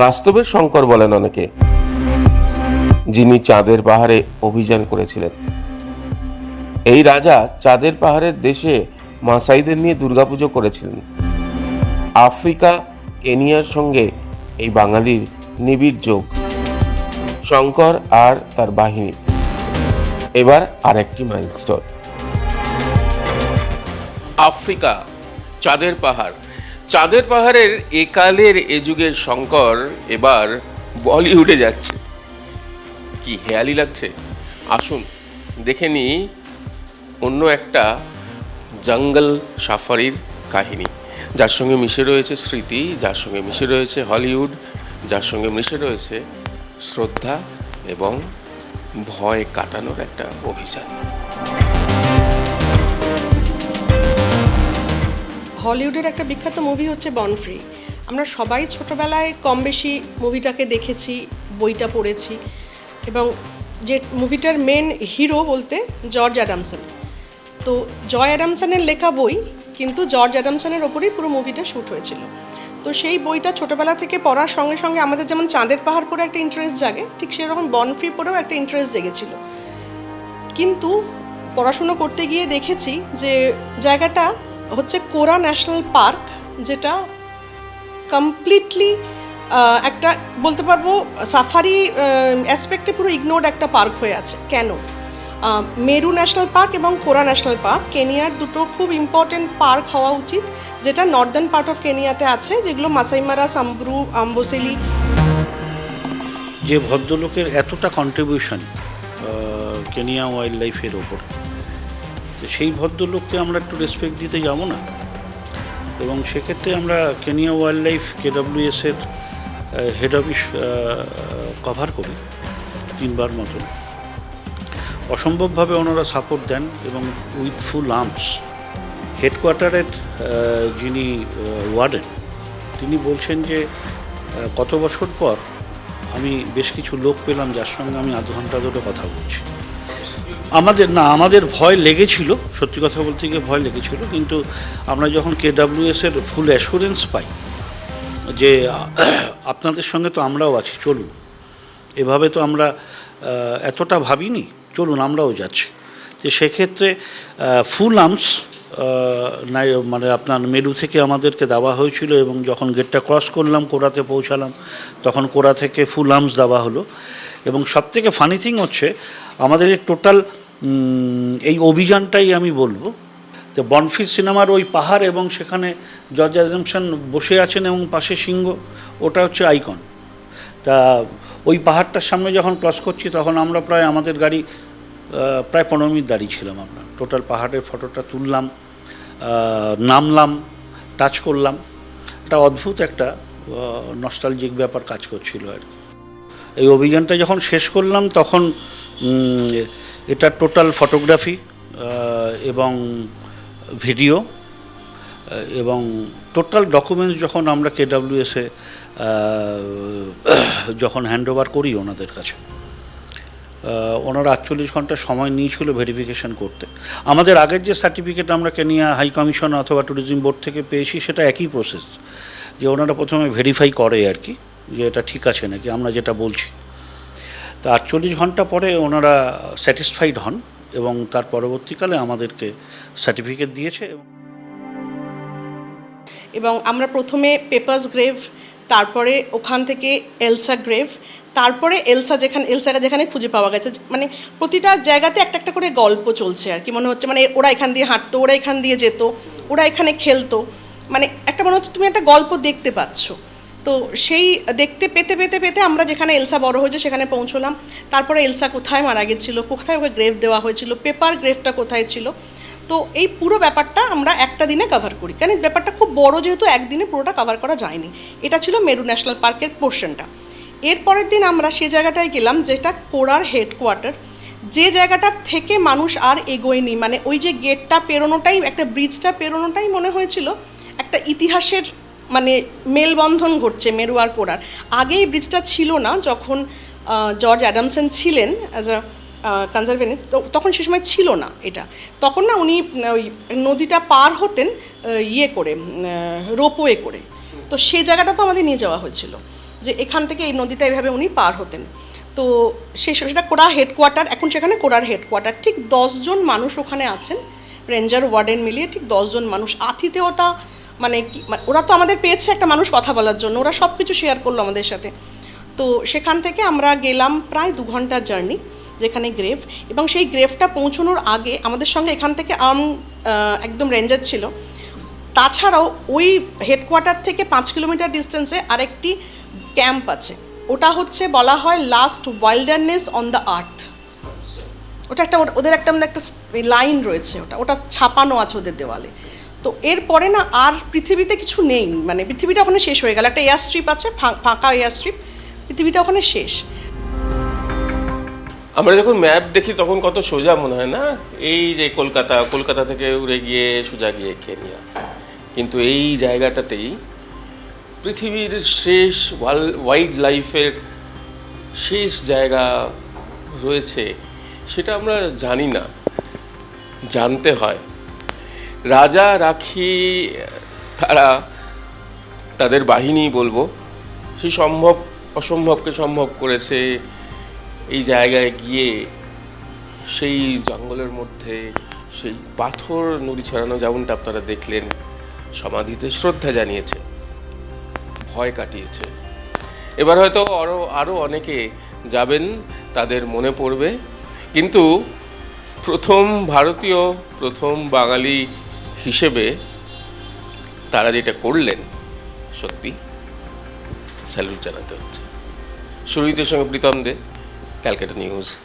বাস্তবের শঙ্কর বলেন অনেকে, যিনি চাঁদের পাহাড়ে অভিযান করেছিলেন। এই রাজা চাঁদের পাহাড়ের দেশে মাসাইদের নিয়ে দুর্গাপুজো করেছিলেন। আফ্রিকা, কেনিয়ার সঙ্গে এই বাঙালির নিবিড় যোগ। শঙ্কর আর তার বাহিনী। এবার আরেকটি মাইলস্টোন আফ্রিকা, চাঁদের পাহাড়। চাঁদের পাহাড়ের একালের এ যুগের শঙ্কর এবার বলিউডে যাচ্ছে। কি হেয়ালি লাগছে? আসুন, দেখে নিই অন্য একটা জঙ্গল সাফারির কাহিনী। যার সঙ্গে মিশে রয়েছে স্মৃতি, যার সঙ্গে মিশে রয়েছে হলিউড, যার সঙ্গে মিশে রয়েছে শ্রদ্ধা এবং ভয় কাটানোর একটা অভিযান। হলিউডের একটা বিখ্যাত মুভি হচ্ছে বনফ্রি আমরা সবাই ছোটবেলায় কম বেশি মুভিটাকে দেখেছি, বইটা পড়েছি এবং যে মুভিটার মেন হিরো বলতে জর্জ অ্যাডামসন তো জয় অ্যাডামসনের লেখা বই, কিন্তু জর্জ অ্যাডামসনের ওপরেই পুরো মুভিটা শ্যুট হয়েছিল। তো সেই বইটা ছোটবেলা থেকে পড়ার সঙ্গে সঙ্গে আমাদের যেমন চাঁদের পাহাড় পড়ে একটা ইন্টারেস্ট জাগে, ঠিক সেরকম বনফ্রি পরেও একটা ইন্টারেস্ট জেগেছিল। কিন্তু পড়াশুনো করতে গিয়ে দেখেছি যে জায়গাটা হচ্ছে কোরা ন্যাশনাল পার্ক, যেটা কমপ্লিটলি একটা বলতে পারব সাফারি অ্যাসপেক্টে পুরো ইগনোর্ড একটা পার্ক হয়ে আছে। কেন? মেরু ন্যাশনাল পার্ক এবং কোরা ন্যাশনাল পার্ক, কেনিয়ার দুটো খুব ইম্পর্টেন্ট পার্ক হওয়া উচিত, যেটা নর্দার্ন পার্ট অফ কেনিয়াতে আছে, যেগুলো মাসাইমারা সাম্ব্রু, আম্বোসেলি। যে ভদ্রলোকের এতটা কন্ট্রিবিউশন কেনিয়া ওয়াইল্ড লাইফের ওপর। তো সেই ভদ্রলোককে আমরা একটু রেসপেক্ট দিতে যাব না। এবং সেক্ষেত্রে আমরা কেনিয়া ওয়াইল্ড লাইফ কেডাব্লিউএসের হেড অফিস কভার করি তিনবার মতন। অসম্ভবভাবে ওনারা সাপোর্ট দেন এবং উইথ ফুল আর্মস হেডকোয়ার্টারের যিনি ওয়ার্ডেন তিনি বলছেন যে কত বছর পর আমি বেশ কিছু লোক পেলাম যার সঙ্গে আমি আধ ঘণ্টা ধরে কথা বলছি। আমাদের, না, আমাদের ভয় লেগেছিল, সত্যি কথা বলতে গিয়ে ভয় লেগেছিল, কিন্তু আমরা যখন কেডাব্লিউএস এর ফুল অ্যাসুরেন্স পাই, যে আপনাদের সঙ্গে তো আমরাও আছি, চলুন। এভাবে তো আমরা এতটা ভাবিনি, চলুন, আমরাও যাচ্ছি। তো সেক্ষেত্রে ফুল আর্মস মানে আপনার মেরু থেকে আমাদেরকে দেওয়া হয়েছিল এবং যখন গেটটা ক্রস করলাম, কোরাতে পৌঁছালাম, তখন কোরা থেকে ফুল আর্মস দেওয়া হলো। এবং সবথেকে ফানি থিং হচ্ছে, আমাদের টোটাল এই অভিযানটাই আমি বলব, যে বনফির সিনেমার ওই পাহাড় এবং সেখানে জর্জ অ্যাজামসন বসে আছেন এবং পাশে সিংহ, ওটা হচ্ছে আইকন তা ওই পাহাড়টার সামনে যখন ক্রস করছি, তখন আমরা প্রায় আমাদের গাড়ি প্রায় পনেরো মিনিট দাঁড়িয়ে ছিলাম আমরা। টোটাল পাহাড়ের ফটোটা তুললাম নামলাম টাচ করলাম। একটা অদ্ভুত একটা নস্টালজিক ব্যাপার কাজ করছিল আর কি। এই অভিযানটা যখন শেষ করলাম, তখন এটা টোটাল ফটোগ্রাফি এবং ভিডিও এবং টোটাল ডকুমেন্টস যখন আমরা কেডাব্লিউএসে যখন হ্যান্ডওভার করি ওনাদের কাছে ওনারা আটচল্লিশ ঘণ্টা সময় নিয়েছিল ভেরিফিকেশন করতে। আমাদের আগের যে সার্টিফিকেট আমরা কেনিয়া হাই কমিশন অথবা ট্যুরিজম বোর্ড থেকে পেয়েছি, সেটা একই প্রসেস যে ওনারা প্রথমে ভেরিফাই করে আর কি। যে এটা ঠিক আছে নাকি, আমরা যেটা বলছি। তা আটচল্লিশ ঘণ্টা পরে ওনারা স্যাটিসফাইড হন এবং তার পরবর্তীকালে আমাদেরকে সার্টিফিকেট দিয়েছে। এবং আমরা প্রথমে পেপার্স গ্রেভ, তারপরে ওখান থেকে এলসা গ্রেভ, তারপরে এলসা যেখানে, এলসাটা যেখানে খুঁজে পাওয়া গেছে মানে প্রতিটা জায়গাতে একটা একটা করে গল্প চলছে আর কি। মনে হচ্ছে মানে ওরা এখান দিয়ে হাঁটতো, ওরা এখান দিয়ে যেত, ওরা এখানে খেলতো। মানে একটা মনে হচ্ছে তুমি একটা গল্প দেখতে পাচ্ছ। তো সেই দেখতে পেতে পেতে পেতে আমরা যেখানে এলসা বড় হয়েছে সেখানে পৌঁছলাম। তারপরে এলসা কোথায় মারা গেছিল, কোথায় ওকে গ্রেভ দেওয়া হয়েছিল পেপার গ্রেভটা কোথায় ছিল? তো এই পুরো ব্যাপারটা আমরা একটা দিনে কভার করি। কারণ ব্যাপারটা খুব বড় যেহেতু একদিনে পুরোটা কভার করা যায়নি। এটা ছিল মেরু ন্যাশনাল পার্কের পোর্শনটা এর পরের দিন আমরা সে জায়গাটায় গেলাম যেটা কোরার হেডকোয়ার্টার যে জায়গাটার থেকে মানুষ আর এগোয়নি মানে ওই যে গেটটা পেরোনোটাই, একটা ব্রিজটা পেরোনোটাই মনে হয়েছিল, একটা ইতিহাসের মানে মেলবন্ধন ঘটছে মেরু আর কোরার আগে এই ব্রিজটা ছিল না, যখন জর্জ অ্যাডামসন ছিলেন অ্যাজ আ কনজারভেনিস্ট তখন সে সময় ছিল না এটা। তখন না উনি ওই নদীটা পার হতেন ইয়ে করে রোপওয়ে করে। তো সেই জায়গাটা তো আমাদের নিয়ে যাওয়া হয়েছিল, যে এখান থেকে এই নদীটা এইভাবে উনি পার হতেন। তো সে সেটা কোরা হেডকোয়ার্টার এখন সেখানে কোরার হেডকোয়ার্টার ঠিক দশজন মানুষ ওখানে আছেন, রেঞ্জার ওয়ার্ডেন মিলিয়ে ঠিক দশজন মানুষ। আতিথেয়তা মানে মানে ওরা তো আমাদের পেয়েছে একটা মানুষ কথা বলার জন্য, ওরা সব কিছু শেয়ার করল আমাদের সাথে। তো সেখান থেকে আমরা গেলাম প্রায় দু ঘণ্টার জার্নি যেখানে গ্রেভ এবং সেই গ্রেভটা পৌঁছানোর আগে আমাদের সঙ্গে এখান থেকে আম একদম রেঞ্জার ছিল। তাছাড়াও ওই হেডকোয়ার্টার থেকে পাঁচ কিলোমিটার ডিস্টেন্সে আরেকটি ক্যাম্প আছে। ওটা হচ্ছে বলা হয় last wilderness on the earth ওটা একটা, ওদের একটা মানে একটা লাইন রয়েছে ওটা। ওটা ছাপানো আছে ওদের দেওয়ালে। তো এরপরে না আর পৃথিবীতে কিছু নেই। মানে পৃথিবীটা ওখানে শেষ হয়ে গেল। একটা এয়ার স্ট্রিপ আছে ফাঁকা এয়ার স্ট্রিপ পৃথিবীটা ওখানে শেষ। আমরা যখন ম্যাপ দেখি তখন কত সোজা মনে হয় না? এই যে কলকাতা কলকাতা থেকে উড়ে গিয়ে সোজা গিয়ে কেনিয়া। কিন্তু এই জায়গাটাতেই পৃথিবীর শেষ ওয়াইল্ড লাইফের শেষ জায়গা রয়েছে। সেটা আমরা জানি না। জানতে হয়। রাজা, রাখি, তারা তাদের বাহিনী বলব, সে সম্ভব, অসম্ভবকে সম্ভব করেছে এই জায়গায় গিয়ে সেই জঙ্গলের মধ্যে সেই পাথর নুড়ি ছড়ানো, যেমনটা আপনারা দেখলেন, সমাধিতে শ্রদ্ধা জানিয়েছে, ভয় কাটিয়েছে। এবার হয়তো আরও আরও অনেকে যাবেন, তাদের মনে পড়বে, কিন্তু প্রথম ভারতীয়, প্রথম বাঙালি হিসেবে তারা যেটা করলেন সত্যি স্যালুট জানাতে হচ্ছে। সুরজিতের সঙ্গে প্রীতম দে ক্যালকাটা নিউজ।